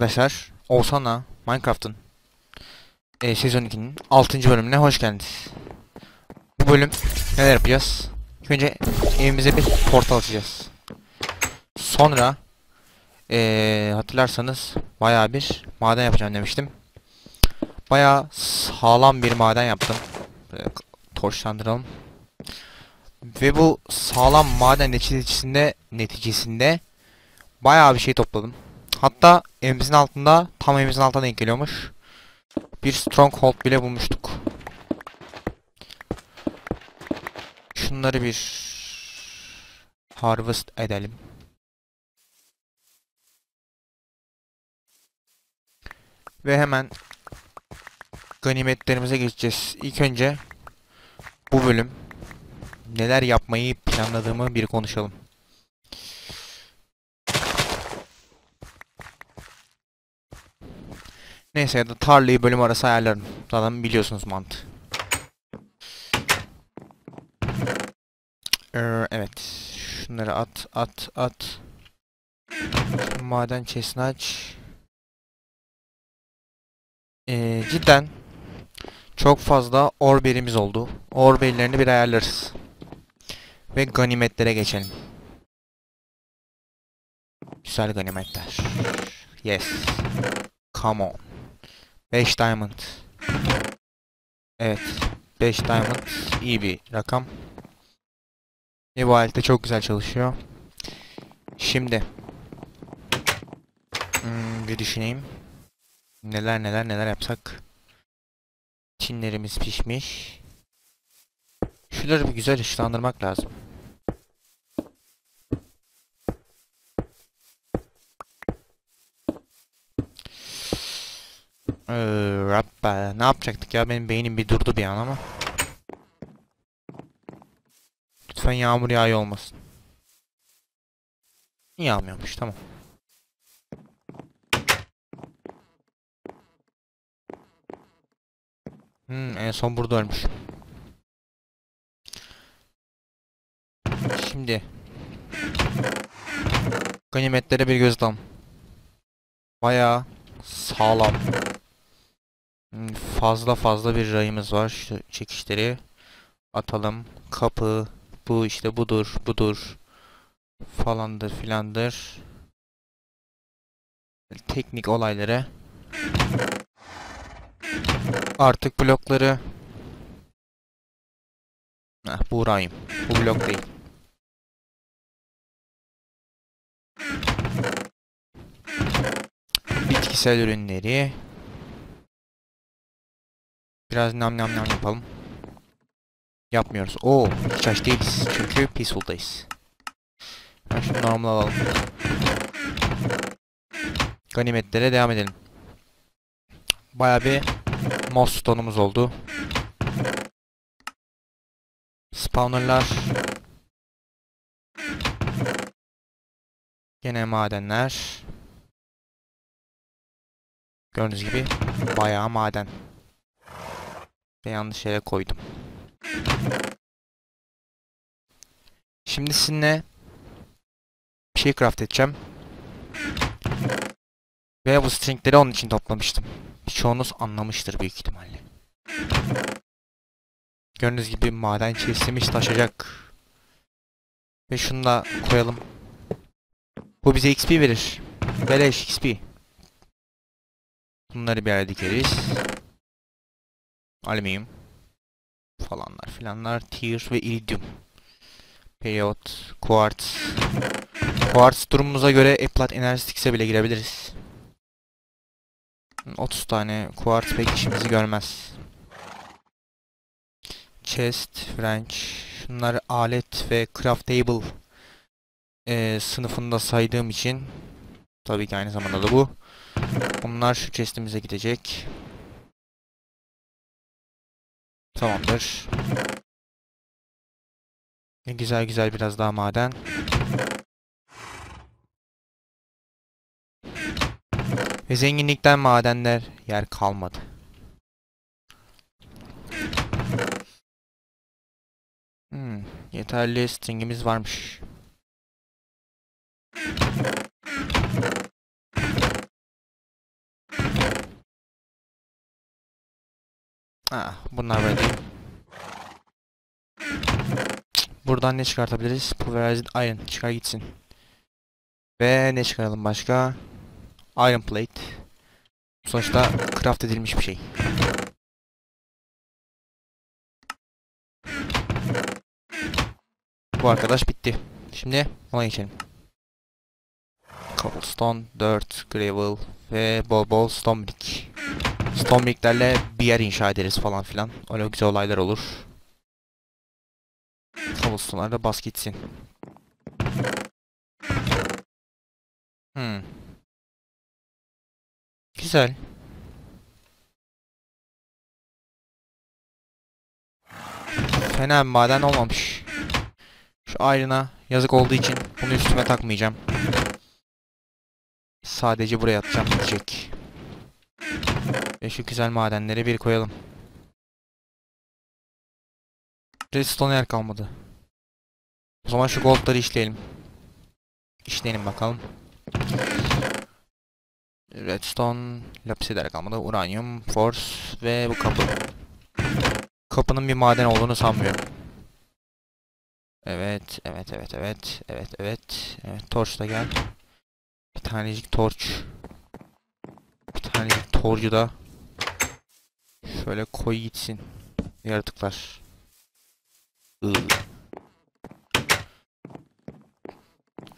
Arkadaşlar Oğuzhan'la Minecraft'ın e, sezon 2'nin 6. bölümüne hoş geldiniz. Bu bölüm neler yapacağız? Önce evimize bir portal açacağız. Sonra e, hatırlarsanız bayağı bir maden yapacağım demiştim. Bayağı sağlam bir maden yaptım. Böyle torçlandıralım. Ve bu sağlam maden neticesinde neticesinde bayağı bir şey topladım. Hatta evimizin altında tam evimizin altına denk geliyormuş. Bir stronghold bile bulmuştuk. Şunları bir harvest edelim. Ve hemen ganimetlerimize geçeceğiz. İlk önce bu bölüm neler yapmayı planladığımı bir konuşalım. Neyse ya da tarlayı bölüm arası ayarlarım. Zaten biliyorsunuz mantığı. Ee, evet. Şunları at, at, at. Maden chest'ini aç. Ee, cidden çok fazla orberimiz oldu. Orberlerini bir ayarlarız. Ve ganimetlere geçelim. Güzel ganimetler. Yes. Come on. 5 diamond. Evet. 5 diamond iyi bir rakam. Ve bu alette çok güzel çalışıyor. Şimdi. Hmm, bir düşüneyim. Neler neler neler yapsak. Çinlerimiz pişmiş. Şunları bir güzel ışıklandırmak lazım. Ee, ne yapacaktık ya benim beynim bir durdu bir an ama. Lütfen yağmur yağıyor olmasın. Yağmıyormuş tamam. Hmm, en son burada ölmüş. Şimdi ganimetlere bir göz atalım. Bayağı sağlam. Hmm, Fazla fazla bir rayımız var. Şu çekişleri atalım. Kapı bu işte budur budur falandır filandır. Teknik olayları. Artık blokları Heh, bu rayım. Bu blok değil. Bitkisel ürünleri. Biraz nam nam nam yapalım. Yapmıyoruz. Oo, hiç değiliz. Çünkü peaceful'dayız. Ben şunu normal alalım. Ganimetlere devam edelim. Baya bir moss stone'umuz oldu. Spawnerlar. Gene madenler. Gördüğünüz gibi bayağı maden. Ve yanlış yere koydum. Şimdi sizinle bir şey craft edeceğim. Ve bu stringleri onun için toplamıştım. Çoğunuz anlamıştır büyük ihtimalle. Gördüğünüz gibi maden çeşitlemiş taşacak. Ve şunu da koyalım. Bu bize XP verir. Beleş XP. Bunları bir yere dikeriz. Alüminyum. Falanlar filanlar. Tier ve iridium. Period. Quartz. Quartz durumumuza göre Eplat Enerjetics'e bile girebiliriz. 30 tane quartz pek işimizi görmez. Chest, French. Şunlar alet ve craftable e, sınıfında saydığım için tabii ki aynı zamanda da bu. Bunlar şu chestimize gidecek. Tamamdır. Güzel güzel biraz daha maden. Ve zenginlikten madenler yer kalmadı. Hmm, yeterli stringimiz varmış. Ah, bunlar böyle. Buradan ne çıkartabiliriz? Pulverized Iron çıkar gitsin. Ve ne çıkaralım başka? Iron Plate. Sonuçta craft edilmiş bir şey. Bu arkadaş bitti. Şimdi ona geçelim. Cobblestone, dirt, gravel ve bol bol stone brick. Stone bricklerle bir yer inşa ederiz falan filan. Öyle güzel olaylar olur. Cobblestone'lar da bas gitsin. Hmm. Güzel. Fena bir maden olmamış. Şu ayrına yazık olduğu için bunu üstüme takmayacağım. Sadece buraya atacağım gidecek. Ve şu güzel madenleri bir koyalım. Redstone yer kalmadı. O zaman şu goldları işleyelim. İşleyelim bakalım. Redstone, lapis eder kalmadı. Uranium, force ve bu kapı. Kapının bir maden olduğunu sanmıyorum. Evet, evet, evet, evet, evet, evet. Evet, torch da gel. Bir tanecik torch. Bir tanecik torcu da şöyle koy gitsin. Yaratıklar.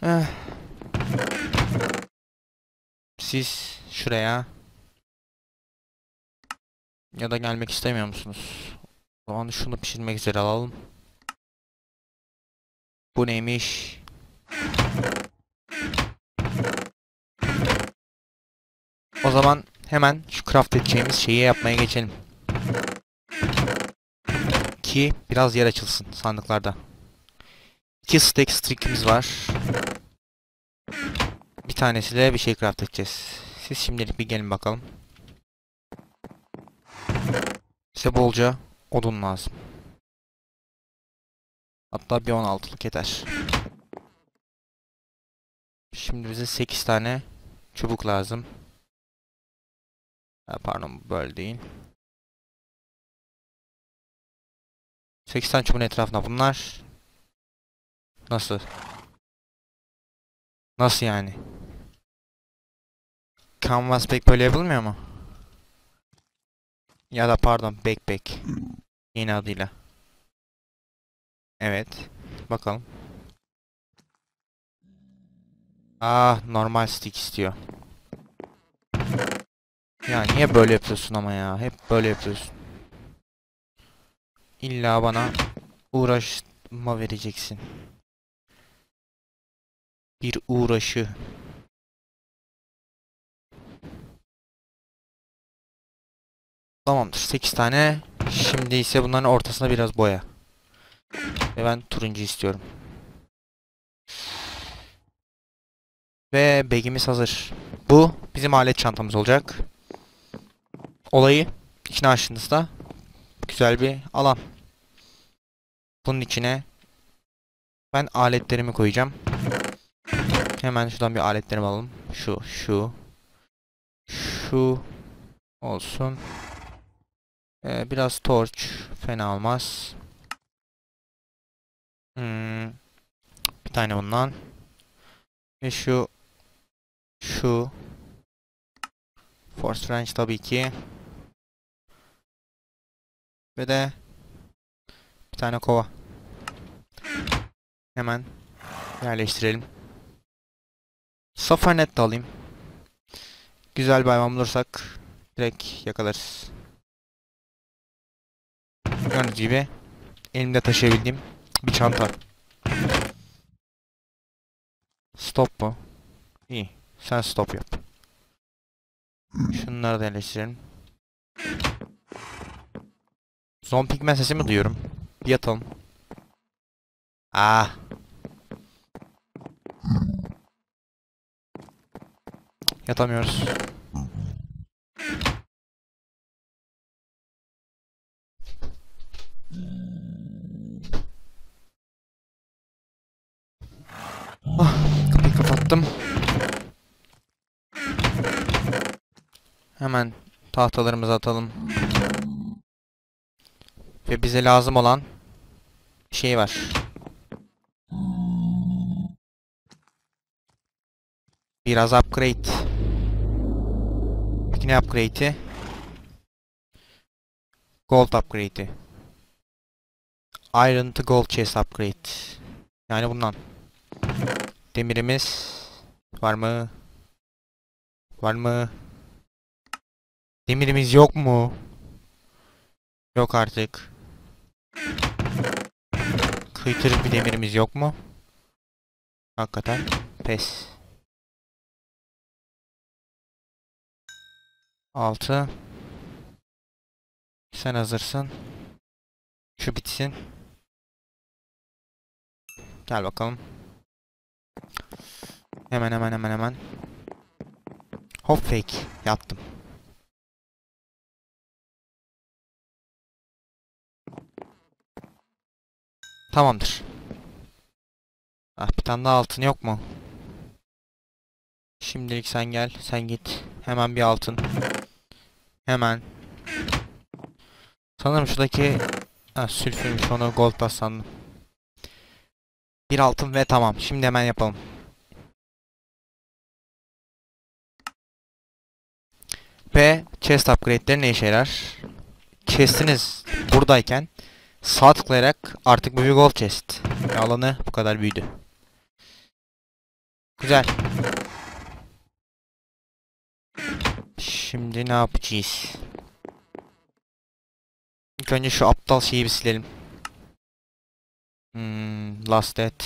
Eh. Siz şuraya ya da gelmek istemiyor musunuz? O zaman şunu pişirmek üzere alalım. Bu neymiş? O zaman hemen şu craft edeceğimiz şeyi yapmaya geçelim. Ki biraz yer açılsın sandıklarda. İki stack strick'imiz var. Bir tanesiyle bir şey craft edeceğiz. Siz şimdilik bir gelin bakalım. Size bolca odun lazım. Hatta bir 16'lık yeter. Şimdi bize 8 tane çubuk lazım. Ha, pardon böyle değil. 8 tane çubuğun etrafında bunlar. Nasıl? Nasıl yani? Canvas back böyle yapılmıyor mu? Ya da pardon backpack. Yeni adıyla. Evet. Bakalım. Ah normal stick istiyor. Ya niye böyle yapıyorsun ama ya? Hep böyle yapıyorsun. İlla bana uğraşma vereceksin. Bir uğraşı. Tamamdır. 8 tane. Şimdi ise bunların ortasına biraz boya. Ve ben turuncu istiyorum. Ve bagimiz hazır. Bu bizim alet çantamız olacak. Olayı içine açtığınızda güzel bir alan. Bunun içine ben aletlerimi koyacağım. Hemen şuradan bir aletlerimi alalım. Şu, şu, şu olsun. Ee, biraz torch fena olmaz. Hmm, bir tane bundan. Ve şu şu Force Range tabii ki. Ve de bir tane kova. Hemen yerleştirelim. Safarnet de alayım. Güzel bir hayvan bulursak direkt yakalarız. Gördüğünüz gibi elimde taşıyabildiğim bir çanta. Stop mu? İyi. Sen stop yap. Şunları da yerleştirelim. Zon pigmen sesi mi duyuyorum? Bir yatalım. Ah. Yatamıyoruz. Ah, kapıyı kapattım. Hemen tahtalarımızı atalım. Ve bize lazım olan şey var. Biraz upgrade. Peki ne upgrade'i? Gold upgrade'i. Iron to gold chest upgrade. Yani bundan. Demirimiz var mı? Var mı? Demirimiz yok mu? Yok artık. Kıytırık bir demirimiz yok mu? Hakikaten pes. 6 Sen hazırsın. Şu bitsin. Gel bakalım. Hemen hemen hemen hemen. Hop fake yaptım. Tamamdır. Ah bir tane daha altın yok mu? Şimdilik sen gel. Sen git. Hemen bir altın. Hemen. Sanırım şuradaki ha, sülfürmüş onu gold sandım. Bir altın ve tamam. Şimdi hemen yapalım. Ve chest upgrade'leri ne işe yarar? Chest'iniz buradayken sağ tıklayarak artık bu bir gold chest. Ve alanı bu kadar büyüdü. Güzel. Şimdi ne yapacağız? İlk önce şu aptal şeyi bir silelim. Hmm, last death.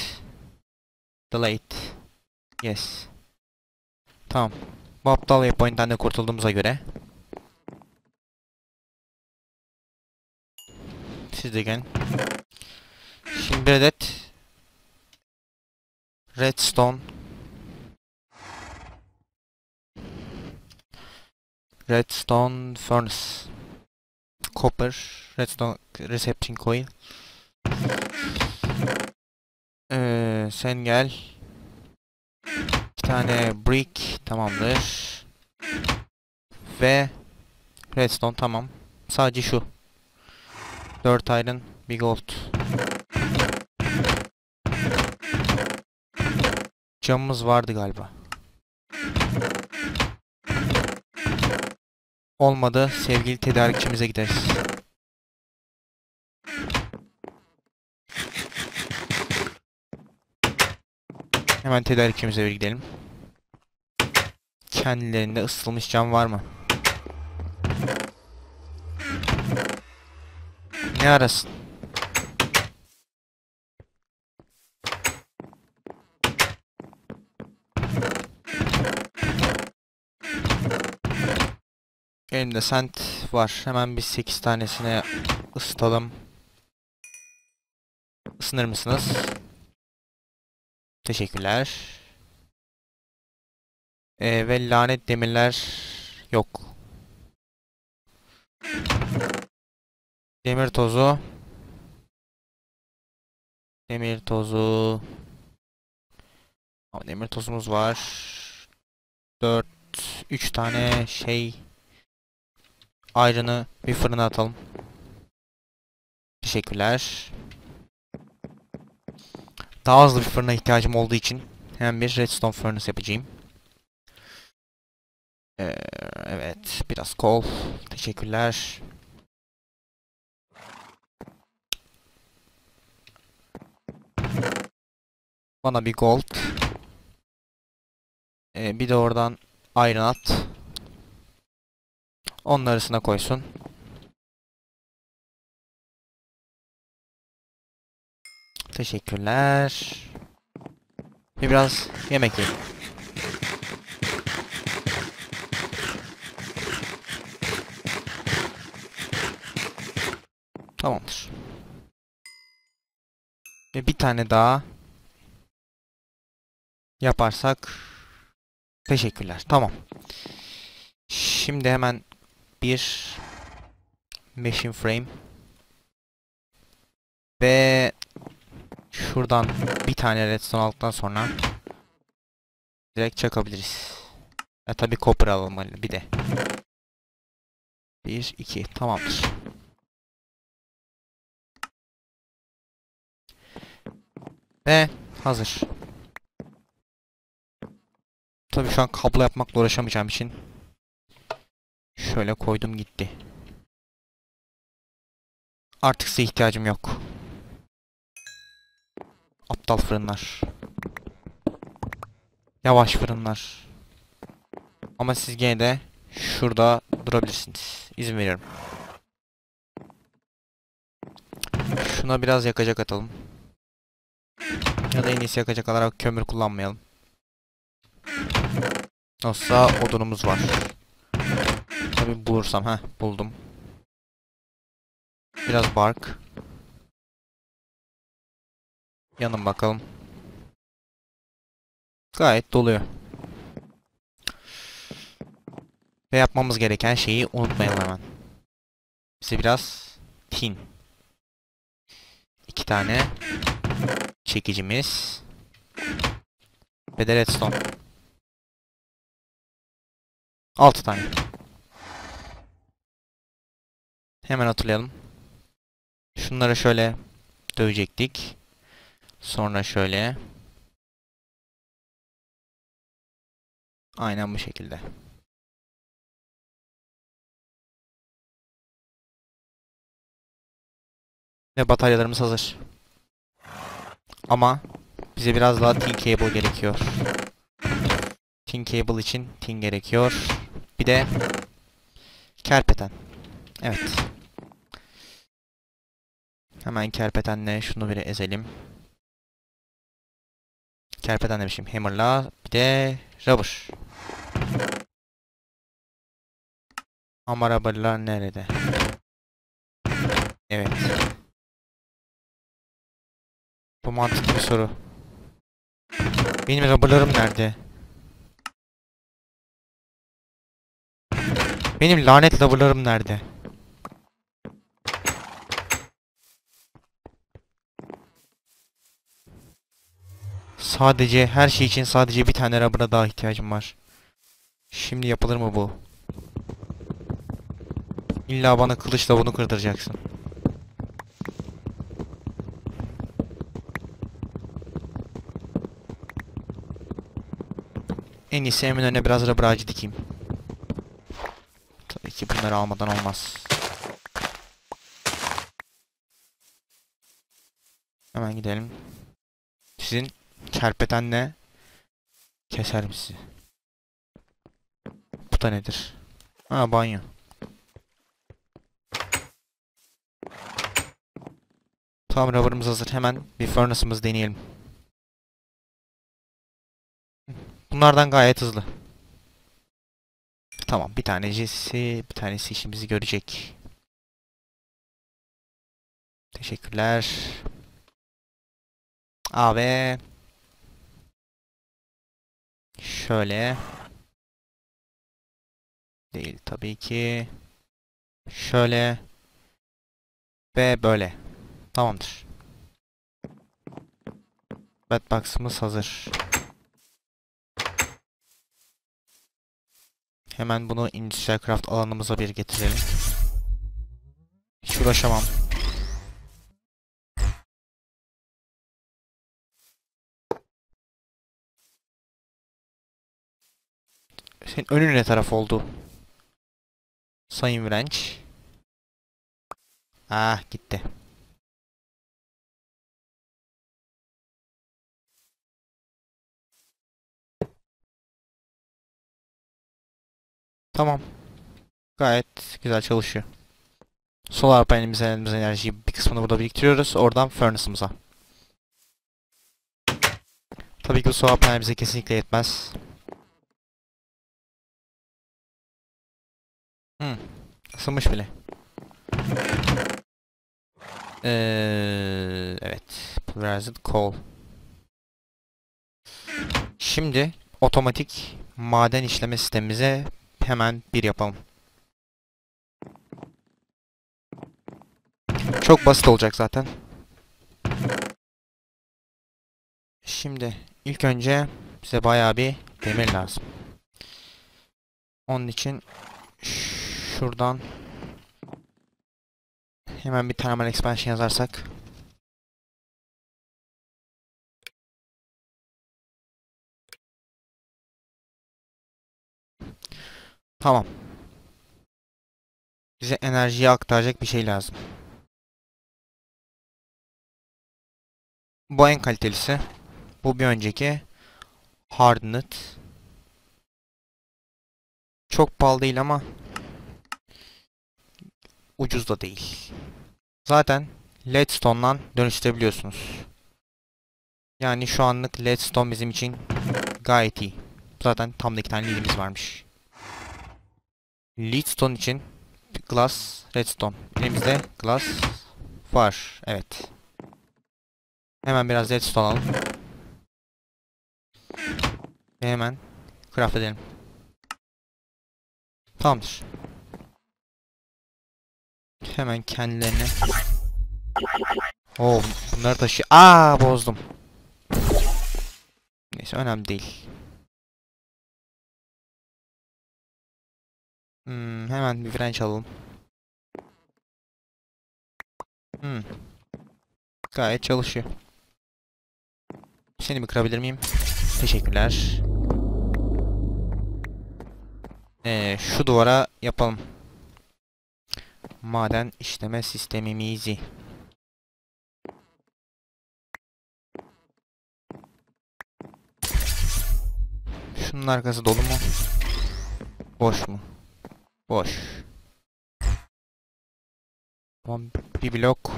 Delete. Yes. Tamam. Bu aptal waypoint'ten de kurtulduğumuza göre. Siz de. Şimdi bir adet redstone. Redstone furnace. Copper redstone reception coil ee, sen gel. İki tane brick tamamdır. Ve redstone tamam. Sadece şu 4 iron bir gold camımız vardı galiba Olmadı sevgili tedarikçimize gideriz. Hemen tedarikçimize bir gidelim. Kendilerinde ısıtılmış cam var mı? Ne arasın? Elimde sent var. Hemen bir 8 tanesine ısıtalım. Isınır mısınız? Teşekkürler. Ee, ve lanet demirler yok. Demir tozu. Demir tozu. Demir tozumuz var. 4 3 tane şey Ayrını bir fırına atalım. Teşekkürler. Daha hızlı bir fırına ihtiyacım olduğu için hemen bir redstone furnace yapacağım. Ee, evet, biraz kol. Teşekkürler. Bana bir gold. Ee, bir de oradan iron at. Onun arasına koysun. Teşekkürler. Bir biraz yemek yiyelim. Tamamdır. Ve bir tane daha Yaparsak teşekkürler. Tamam. Şimdi hemen bir machine frame ve şuradan bir tane redstone aldıktan sonra direkt çakabiliriz. Ya tabi copper alalım bir de. 1 2 tamamdır. Ve hazır. Tabii şu an kablo yapmakla uğraşamayacağım için şöyle koydum gitti. Artık size ihtiyacım yok. Aptal fırınlar. Yavaş fırınlar. Ama siz gene de şurada durabilirsiniz. İzin veriyorum. Şuna biraz yakacak atalım. Ya da en iyisi yakacak alarak kömür kullanmayalım. Olsa odunumuz var. Tabi bulursam ha buldum. Biraz bark. Yanın bakalım. Gayet doluyor. Ve yapmamız gereken şeyi unutmayalım hemen. Bize biraz tin. İki tane çekicimiz. Ve de redstone. Altı tane. Hemen hatırlayalım. Şunları şöyle dövecektik. Sonra şöyle. Aynen bu şekilde. Ve bataryalarımız hazır. Ama bize biraz daha tin cable gerekiyor. Tin cable için tin gerekiyor. Bir de kerpeten. Evet. Hemen kerpetenle şunu bir ezelim. Kerpeten demişim. Hammer'la bir de rubber. Ama rubber'lar nerede? Evet. Bu mantıklı bir soru. Benim rubber'larım nerede? Benim lanet rubber'larım nerede? Sadece her şey için sadece bir tane rubber'a daha ihtiyacım var. Şimdi yapılır mı bu? İlla bana kılıçla bunu kırdıracaksın. En iyisi hemen biraz rubber ağacı dikeyim. Bunları almadan olmaz. Hemen gidelim. Sizin kerpetenle keserim sizi. Bu da nedir? Ha banyo. Tamam rubber'ımız hazır. Hemen bir furnace'ımızı deneyelim. Bunlardan gayet hızlı. Tamam bir tanesi bir tanesi işimizi görecek. Teşekkürler. A ve şöyle değil tabii ki. Şöyle ve böyle. Tamamdır. Bedbox'ımız hazır. Hemen bunu Industrial Craft alanımıza bir getirelim. Hiç uğraşamam. Senin önün ne taraf oldu? Sayın Virenç. Ah gitti. Tamam. Gayet güzel çalışıyor. Solar panelimize elimize enerjiyi bir kısmını burada biriktiriyoruz. Oradan furnace'ımıza. Tabii ki bu solar panel bize kesinlikle yetmez. Hmm. Isınmış bile. Ee, evet. Pulverized coal. Şimdi otomatik maden işleme sistemimize hemen bir yapalım. Çok basit olacak zaten. Şimdi ilk önce bize bayağı bir demir lazım. Onun için şuradan hemen bir thermal expansion yazarsak Tamam. Bize enerjiyi aktaracak bir şey lazım. Bu en kalitelisi. Bu bir önceki. Hardened. Çok pahalı değil ama ucuz da değil. Zaten Leadstone'dan dönüştürebiliyorsunuz. Yani şu anlık Leadstone bizim için gayet iyi. Zaten tam da iki tane leadimiz varmış. Leadstone için Glass, Redstone. Elimizde Glass var. Evet. Hemen biraz Redstone alalım. Ve hemen craft edelim. Tamamdır. Hemen kendilerine. Oo, bunları taşı. Aa, bozdum. Neyse önemli değil. Hmm, hemen bir french alalım. Hmm. Gayet çalışıyor. Seni bir kırabilir miyim? Teşekkürler. Ee, şu duvara yapalım. Maden işleme sistemimizi. Şunun arkası dolu mu? Boş mu? Boş. Tamam bir blok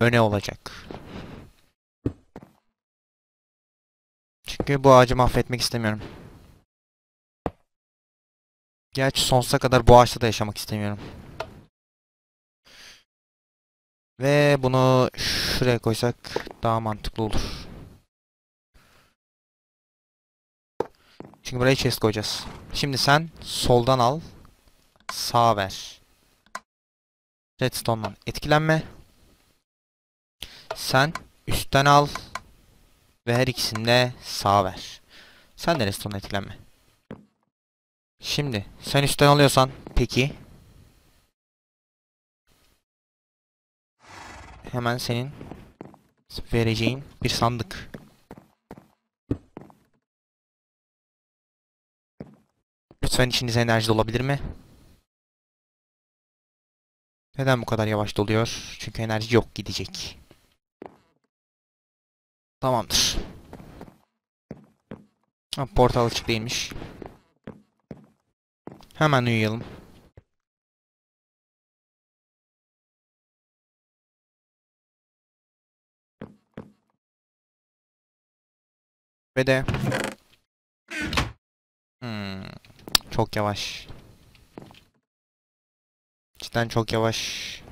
öne olacak. Çünkü bu ağacı mahvetmek istemiyorum. Gerçi sonsuza kadar bu ağaçta da yaşamak istemiyorum. Ve bunu şuraya koysak daha mantıklı olur. Çünkü buraya chest koyacağız. Şimdi sen soldan al. Sağ ver. Redstone'dan etkilenme. Sen üstten al. Ve her ikisini de sağ ver. Sen de redstone'dan etkilenme. Şimdi sen üstten alıyorsan peki. Hemen senin vereceğin bir sandık. Lütfen içinize enerji dolabilir mi? Neden bu kadar yavaş doluyor? Çünkü enerji yok gidecek. Tamamdır. Ha, portal açık değilmiş. Hemen uyuyalım. Ve de hmm, çok yavaş. Cidden çok yavaş.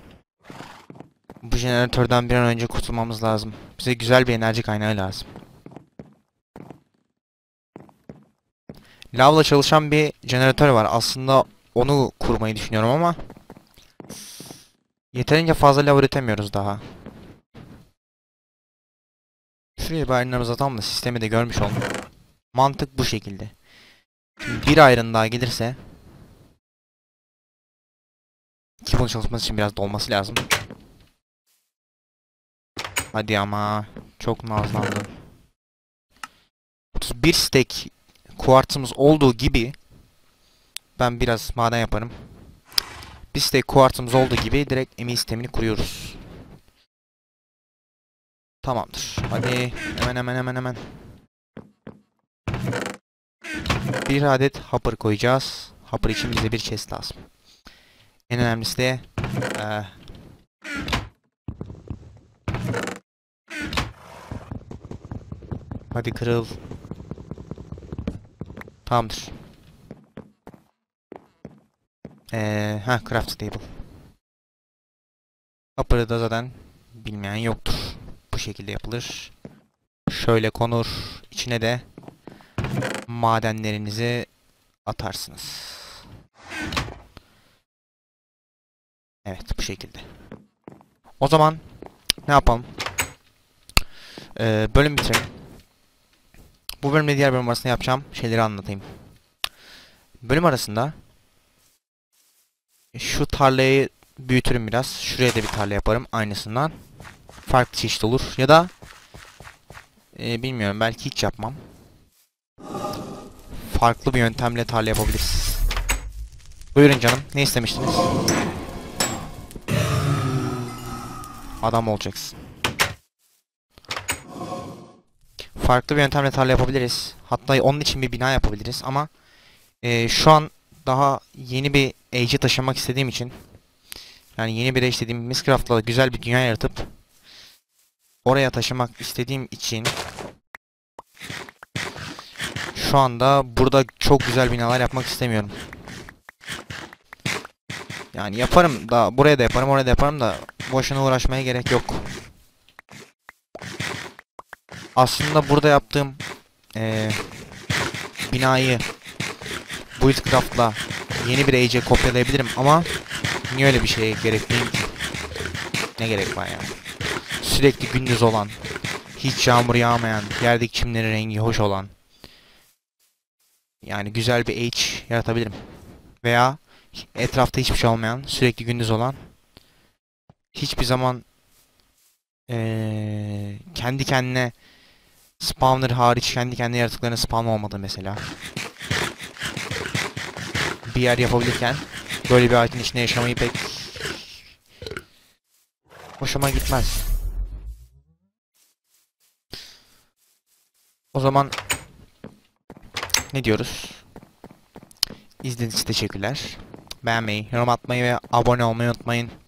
Bu jeneratörden bir an önce kurtulmamız lazım. Bize güzel bir enerji kaynağı lazım. Lavla çalışan bir jeneratör var. Aslında onu kurmayı düşünüyorum ama yeterince fazla lav üretemiyoruz daha. Şuraya bir ayrınlarımızı atalım da sistemi de görmüş olun. Mantık bu şekilde. Bir ayrın daha gelirse bunun çalışması için biraz dolması lazım. Hadi ama çok nazlandım. 31 stack kuartımız olduğu gibi ben biraz maden yaparım. Bir stack kuartımız olduğu gibi direkt emi sistemini kuruyoruz. Tamamdır. Hadi hemen hemen hemen hemen. Bir adet hopper koyacağız. Hopper için bize bir chest lazım. En önemlisi de e, Hadi kırıl. Tamamdır. Ee, ha craft table. Upper'ı da zaten bilmeyen yoktur. Bu şekilde yapılır. Şöyle konur. İçine de madenlerinizi atarsınız. Evet bu şekilde. O zaman ne yapalım? Ee, bölüm bitirelim. Bu bölümde diğer bölüm arasında yapacağım şeyleri anlatayım. Bölüm arasında şu tarlayı büyütürüm biraz. Şuraya da bir tarla yaparım aynısından. Farklı çeşit olur. Ya da e, bilmiyorum belki hiç yapmam. Farklı bir yöntemle tarla yapabiliriz. Buyurun canım. Ne istemiştiniz? Adam olacaksın. Farklı bir yöntemle tarla yapabiliriz. Hatta onun için bir bina yapabiliriz ama eee, şu an daha yeni bir age'i taşımak istediğim için yani yeni bir age dediğim Minecraft'la güzel bir dünya yaratıp oraya taşımak istediğim için şu anda burada çok güzel binalar yapmak istemiyorum. Yani yaparım da buraya da yaparım oraya da yaparım da boşuna uğraşmaya gerek yok. Aslında burada yaptığım eee, binayı Buildcraft'la yeni bir age'e kopyalayabilirim ama niye öyle bir şeye gerek duyayım ki? Ne gerek var yani? Sürekli gündüz olan, hiç yağmur yağmayan, yerdeki çimlerin rengi hoş olan yani güzel bir age yaratabilirim. Veya etrafta hiçbir şey olmayan, sürekli gündüz olan hiçbir zaman eee, kendi kendine spawner hariç kendi kendine yaratıklarına spawn olmadı mesela. Bir yer yapabilirken böyle bir ağacın içinde yaşamayı pek hoşuma gitmez. O zaman ne diyoruz? İzlediğiniz teşekkürler. Beğenmeyi, yorum atmayı ve abone olmayı unutmayın. Bye.